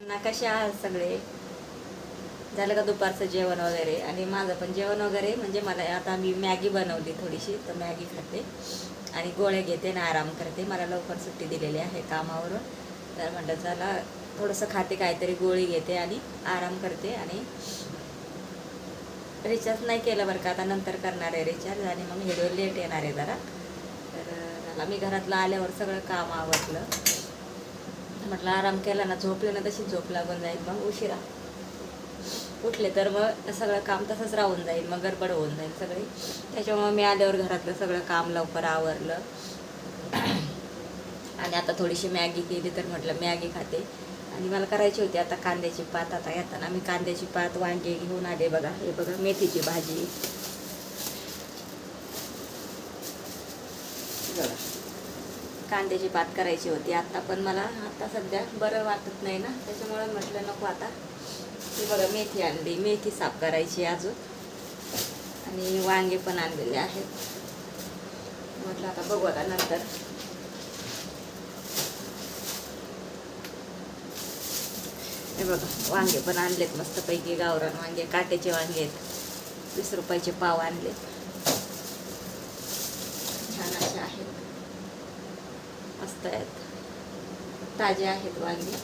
ना कसे आहात सगळे? झालं का दुपारचं जेवण वगैरे? आणि माझं पण जेवण वगैरे म्हणजे मला आता मी मॅगी बनवली थोडीशी तर मॅगी खाते. आणि गोळे घेते आणि आराम करते. मला लवकर सुट्टी दिलेली आहे कामावरून. तर म्हटलं चला थोडंसं खाते काहीतरी गोळी घेते आणि आराम करते. आणि रिचार्ज नाही केलं बरं का आता नंतर करणार आहे रिचार्ज आणि मग व्हिडिओ लेट येणार आहे जरा. तर झाला मी घरातलं आल्यावर सगळं काम आवडलं म्हटलं आराम केला ना झोपले ना तशी झोप लागून जाईल. मग उशिरा. उठले तर मग सगळं काम तसंच राहून जाईल मग गडबड होऊन जाईल सगळी. त्याच्यामुळे मी आल्यावर घरातलं सगळं काम लवकर आवरलं. आणि आता थोडीशी मॅगी केली तर म्हटलं मॅगी खाते. आणि मला करायची होती आता कांद्याची पात. आता येताना मी कांद्याची पात वांगे घेऊन आले बघा. हे बघा मेथीची भाजी. कांद्याची पात करायची होती. आता पण मला आता सध्या बरं वाटत नाही ना. त्याच्यामुळे म्हटलं नको आता. ती बघा मेथी आणली. मेथी साफ करायची अजून. आणि वांगे पण आणलेले आहेत. म्हटलं आता बघू आता नंतर. हे बघा वांगे पण आणलेत मस्तपैकी. गावरान वांगे काट्याचे वांगे आहेत. वीस रुपयाचे पाव आणले छान असे आहेत मस्त आहेत ताजे आहेत वांगे.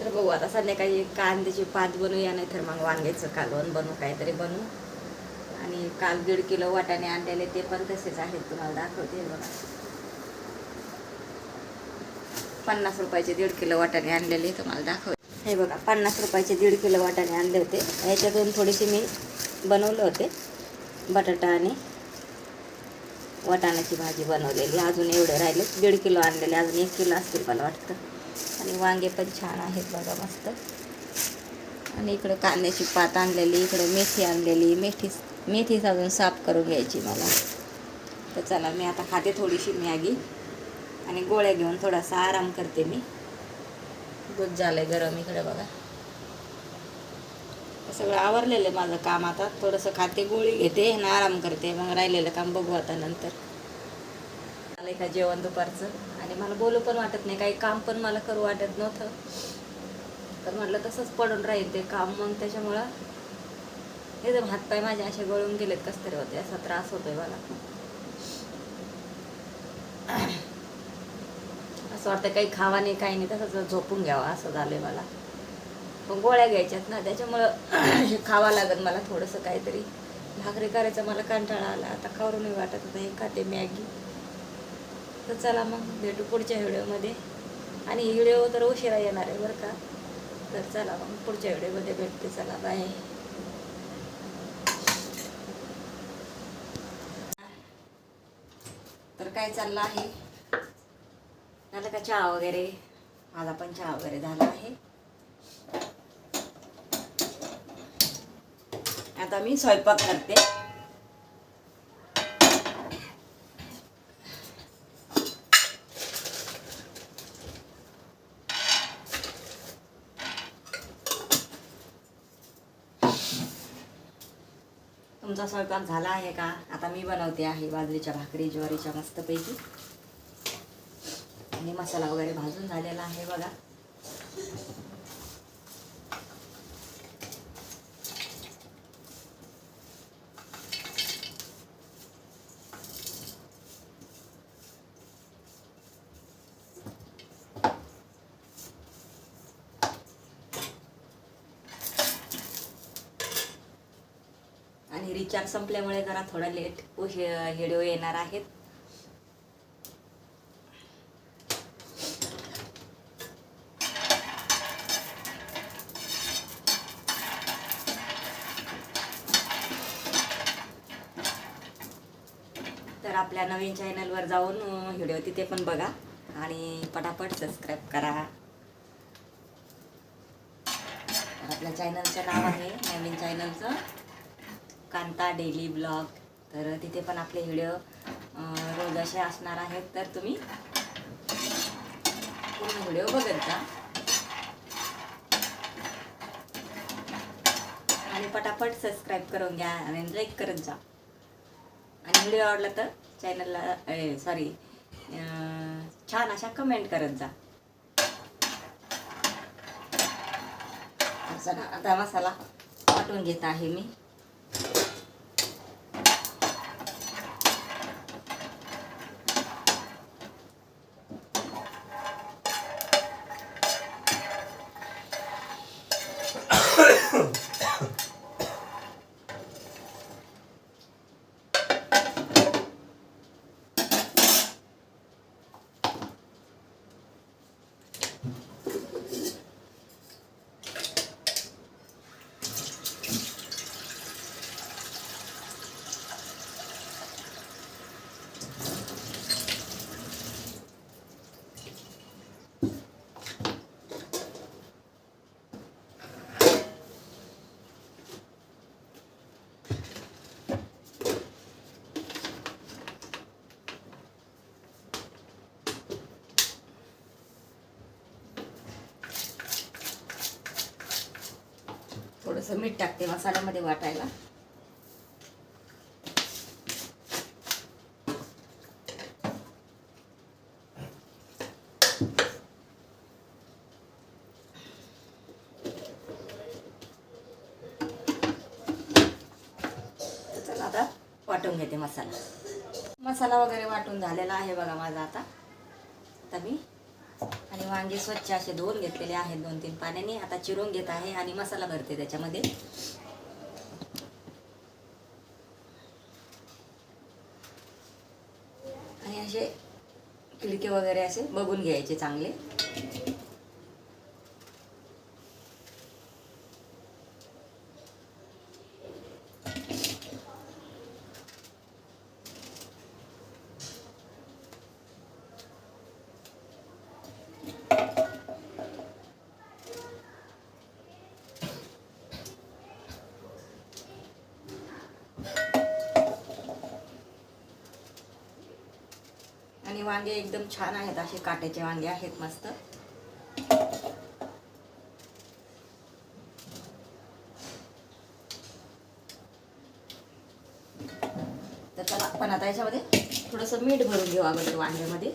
तर बघू आता संध्याकाळी कांद्याची पात बनवूया नाही तर मग वांग्याचं कालवण बनवू काहीतरी बनवू. आणि काल दीड किलो वाटाणे आणलेले ते पण तसेच आहेत. तुम्हाला दाखवते बघा. पन्नास रुपयाचे दीड किलो वाटाणे आणलेले तुम्हाला दाखवते. हे बघा पन्नास रुपयाचे दीड किलो वाटाणे आणले होते. याच्यातून थोडीशी मी बनवले होते. बटाटा आणि वाटाण्याची भाजी बनवलेली. अजून एवढे राहिले. दीड किलो आणलेले. अजून एक किलो असतील मला वाटतं. आणि वांगे पण छान आहेत बघा मस्त. आणि इकडं कांद्याची पात आणलेली. इकडं मेथी आणलेली. मेथी मेथीच अजून साफ करून घ्यायची मला. तर चला मी आता खाते थोडीशी मॅगी. आणि गोळ्या घेऊन थोडासा आराम करते मी. दूध झालंय गरम इकडे बघा. सगळं आवरलेलं आहे माझं काम आता. थोडंसं खाते गोळी घेते ना आराम करते. मग राहिलेलं काम बघू आता नंतर. मला का जेवण दुपारचं. आणि मला बोलू पण वाटत नाही. काही काम पण मला करू वाटत नव्हतं. तर म्हटलं तसंच पडून राहील ते काम. मग त्याच्यामुळं हे जर हातपाय माझे असे गळून गेलेत कस तरी होते. असा त्रास होतोय मला. असं वाटतं काही खावा नाही काही नाही. तसंच झोपून घ्यावा असं झालंय मला. पण गोळ्या घ्यायच्यात ना त्याच्यामुळं हे खावा लागत मला थोडंसं काहीतरी. भाकरी करायचा मला कंटाळा आला आता करूनही वाटत होतं हे खाते मॅगी. तर चला मग भेटू पुढच्या व्हिडिओमध्ये. आणि ही व्हिडिओ तर उशिरा येणार आहे बरं का. तर चला मग पुढच्या व्हिडिओमध्ये भेटते चला बाय. तर काय चाललं आहे? झालं का चहा वगैरे? माझा पण चहा वगैरे झाला आहे. आता मी स्वयंपाक करते. तुमचा स्वयंपाक झाला आहे का? आता मी बनवते आहे बाजरीच्या भाकरी ज्वारीच्या मस्तपैकी. आणि मसाला वगैरे भाजून झालेला आहे बघा. विचार संपल्यामुळे जरा थोडा लेट व्हिडिओ येणार आहेत. तर आपल्या नवीन चॅनलवर जाऊन व्हिडिओ तिथे पण बघा आणि पटापट सबस्क्राईब करा. आपल्या चॅनलचं नाव आहे नवीन चॅनलचं कांता डेली ब्लॉग. तर तिथे पण आपले व्हिडिओ रोज असे असणार आहेत. तर तुम्ही पूर्ण व्हिडिओ बघत जा. आणि पटापट सबस्क्राईब करून घ्या आणि लाईक करत जा. आणि व्हिडिओ आवडला तर चॅनलला सॉरी छान अशा कमेंट करत जा. चला आता मसाला वाटून घेत आहे मी. Thank you. थोडंसं मीठ टाकते मसाल्यामध्ये वाटायला. चला आता वाटून घेते मसाला. मसाला वगैरे वाटून झालेला आहे बघा माझा आता. आता मी आणि वांगे स्वच्छ असे धुवून घेतलेले आहेत दोन तीन पाण्याने. आता चिरून घेत आहे आणि मसाला भरते त्याच्यामध्ये. आणि असे खिडके वगैरे असे बघून घ्यायचे चांगले. आणि वांगे एकदम छान आहेत असे काट्याचे वांगे आहेत मस्त. तर त्याला आपण आता याच्यामध्ये थोडंसं मीठ भरून घेऊ अगोदर वांग्यामध्ये.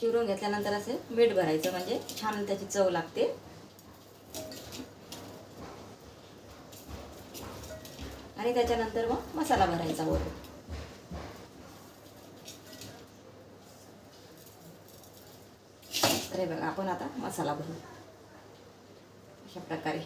चिरून घेतल्यानंतर असे मीठ भरायचं म्हणजे छान त्याची चव लागते. आणि त्याच्यानंतर मग मसाला भरायचा वरून. तर हे बघा आपण आता मसाला भरू. अशा प्रकारे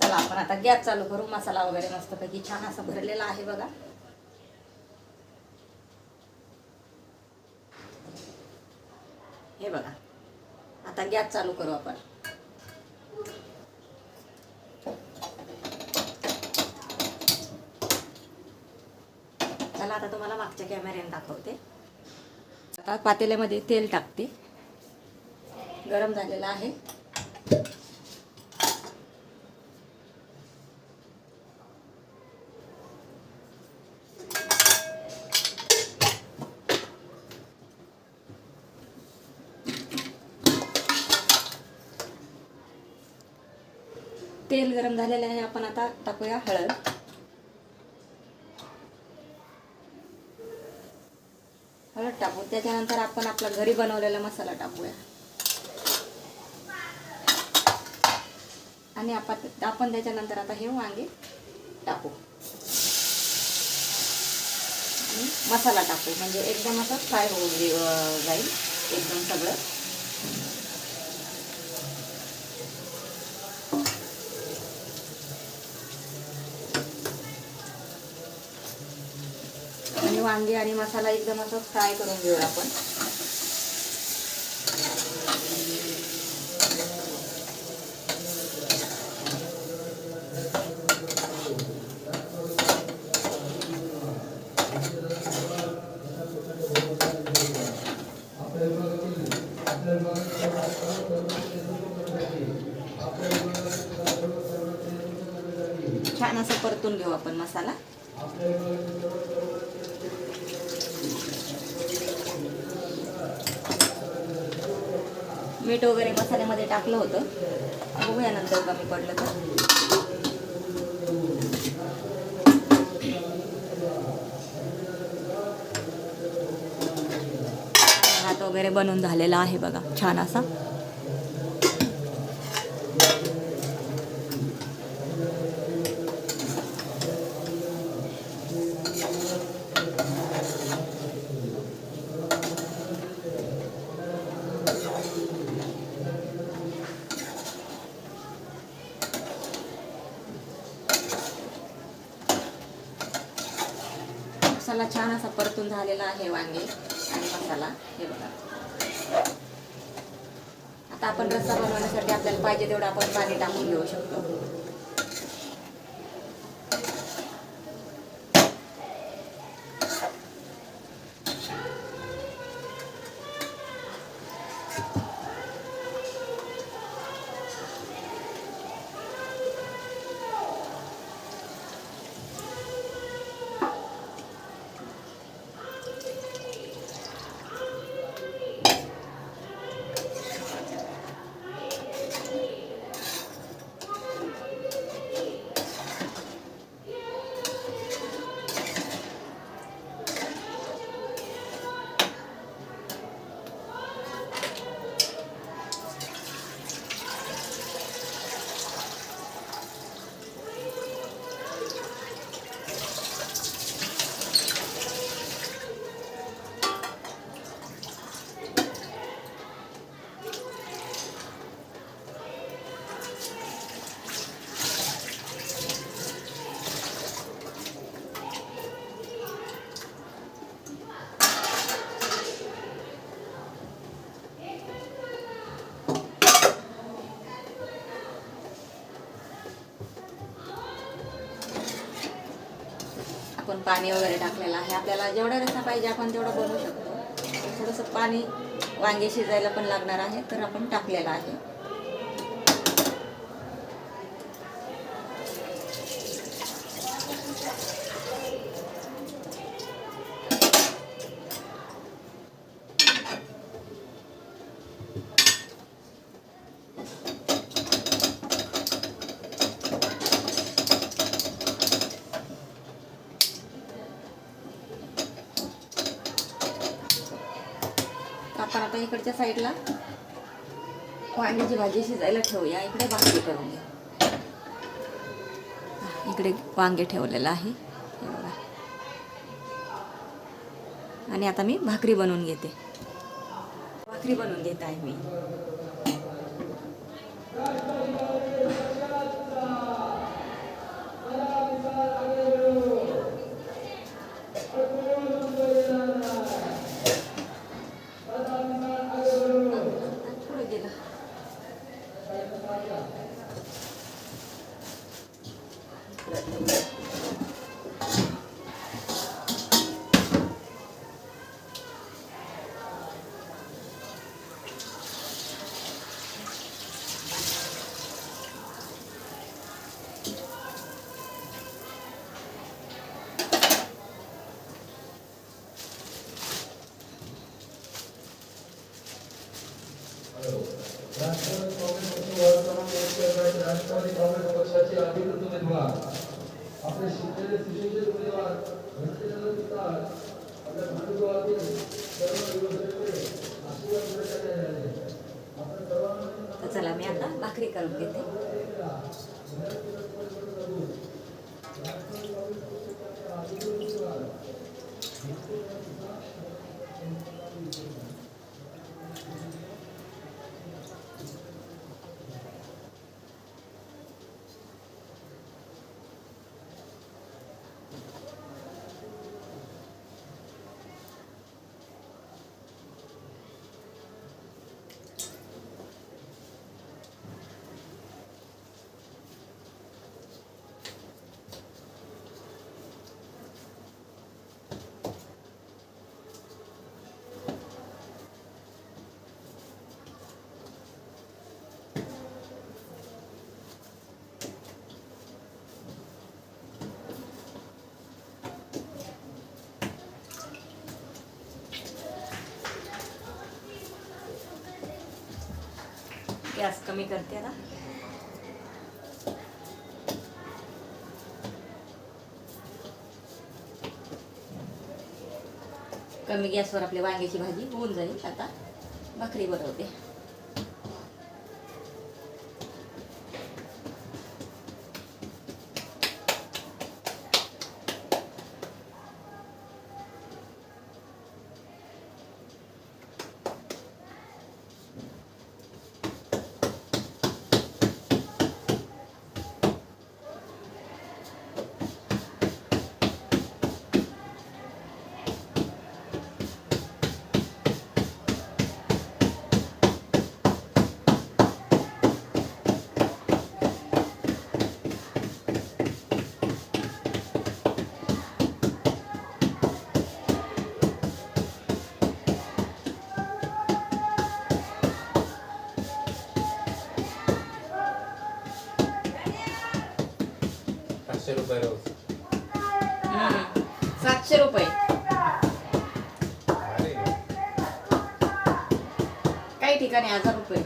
चला आपण आता गॅस चालू करू मसाला वगैरे मस्तपैकी छान असा भरलेला आहे बघा. हे बघा. आता गॅस चालू करू आपण. चला आता तुम्हाला मागच्या कॅमेऱ्याने दाखवते. आता पातेल्यामध्ये तेल टाकते. गरम झालेलं आहे. तेल गरम झालेलं आहे आपण आता टाकूया हळद. हळद टाकू त्याच्यानंतर आपण आपला घरी बनवलेला मसाला टाकूया. आणि आपण आपण त्याच्यानंतर आता हे वांगे टाकू. आणि मसाला टाकू म्हणजे एकदम असं फ्राय होऊन जाईल एकदम सगळं. वांगे आणि मसाला एकदम असं फ्राय करून घेऊया आपण. छान असं परतून घेऊ आपण मसाला. मीठ वगैरे मसाल्यामध्ये टाकलं होतं. बघूया नंतर कमी पडलं तर. हात वगैरे बनवून झालेला आहे बघा छान असा. मसाला छान असा परतून झालेला आहे वांगे आणि मसाला. हे बघा. आता आपण रस्सा बनवण्यासाठी आपल्याला पाहिजे तेवढं आपण पाणी टाकून घेऊ शकतो. पाणी वगैरे टाकलेलं आहे. आपल्याला जेवढा रस्सा पाहिजे आपण तेवढं बनवू शकतो. थोडंसं पाणी वांगे शिजायला पण लागणार आहे तर आपण टाकलेलं आहे आपण आता इकडच्या साईडला. हो, वांग्याची भाजी शिजायला ठेवूया इकडे भाकरी करून घ्या इकडे वांगे ठेवलेलं आहे. हे बघा. आणि आता मी भाकरी बनवून घेते. भाकरी बनवून घेत आहे मी. राष्ट्रवादी काँग्रेस पक्षाचे अधिकृत उमेदवार आपले शिकलेले सुशिक्षित उमेदवार चला मी आता भाकरी करून घेते. गॅस कमी करते ना कमी गॅसवर आपली वांग्याची भाजी होऊन जाईल आता. भाकरी बनवते. এখানে হাজার রুপে।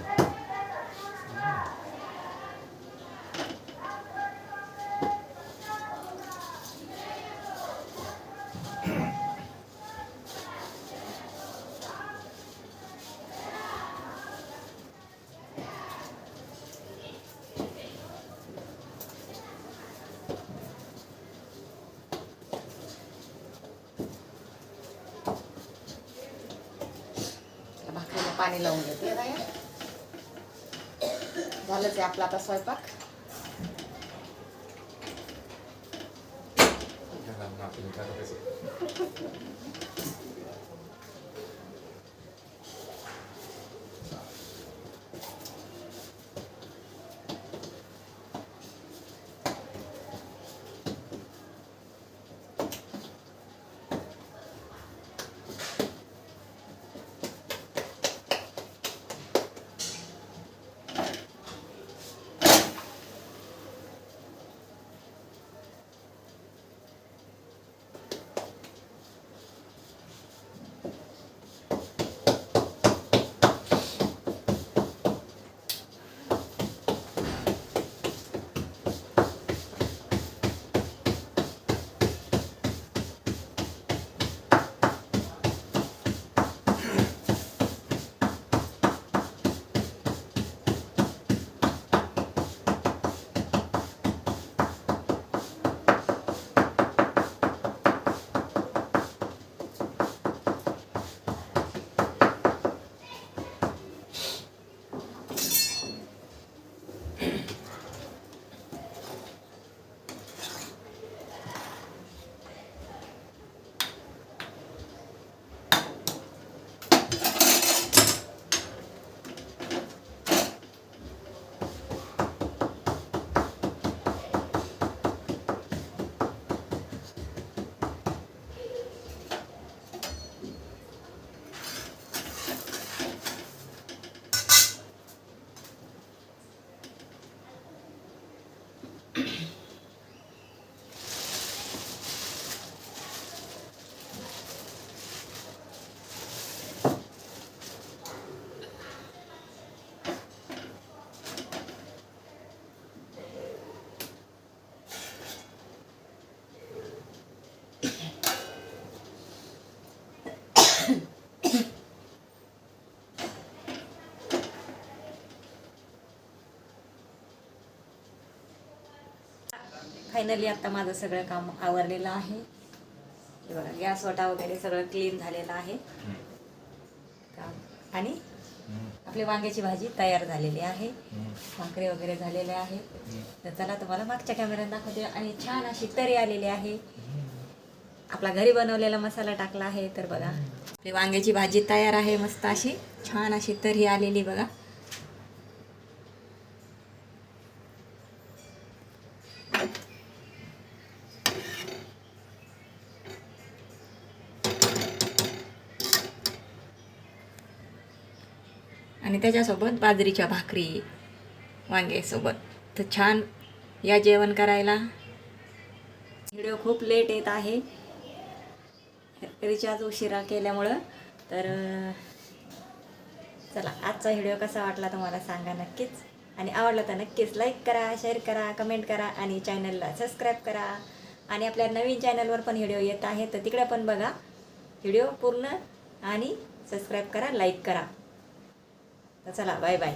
पाणी लावून घेते. झालंच आहे आपला आता स्वयंपाक. फायनली आता माझं सगळं काम आवरलेलं आहे. हे बघा गॅस वटा वगैरे सगळं क्लीन झालेलं आहे. काम- आणि आपली वांग्याची भाजी तयार झालेली आहे. भाकरी वगैरे झालेले आहे. तर चला तुम्हाला मागच्या कॅमेऱ्यात दाखवते. आणि छान अशी तरी आलेली आहे. आपला घरी बनवलेला मसाला टाकला आहे. तर बघा आपली वांग्याची भाजी तयार आहे. मस्त अशी छान अशी तरी आलेली बघा. आणि त्याच्यासोबत बाजरीच्या भाकरी वांग्यासोबत. तर छान या जेवण करायला. व्हिडिओ खूप लेट येत आहे. रिचार्ज उशिरा केल्यामुळं. तर चला आजचा व्हिडिओ कसा वाटला तुम्हाला सांगा नक्कीच. आणि आवडला तर नक्कीच लाईक करा शेअर करा कमेंट करा आणि चॅनलला सबस्क्राईब करा. आणि आपल्या नवीन चॅनलवर पण व्हिडिओ येत आहे तर तिकडे पण बघा. व्हिडिओ पूर्ण आणि सबस्क्राईब करा लाईक करा. तर चला बाय बाय.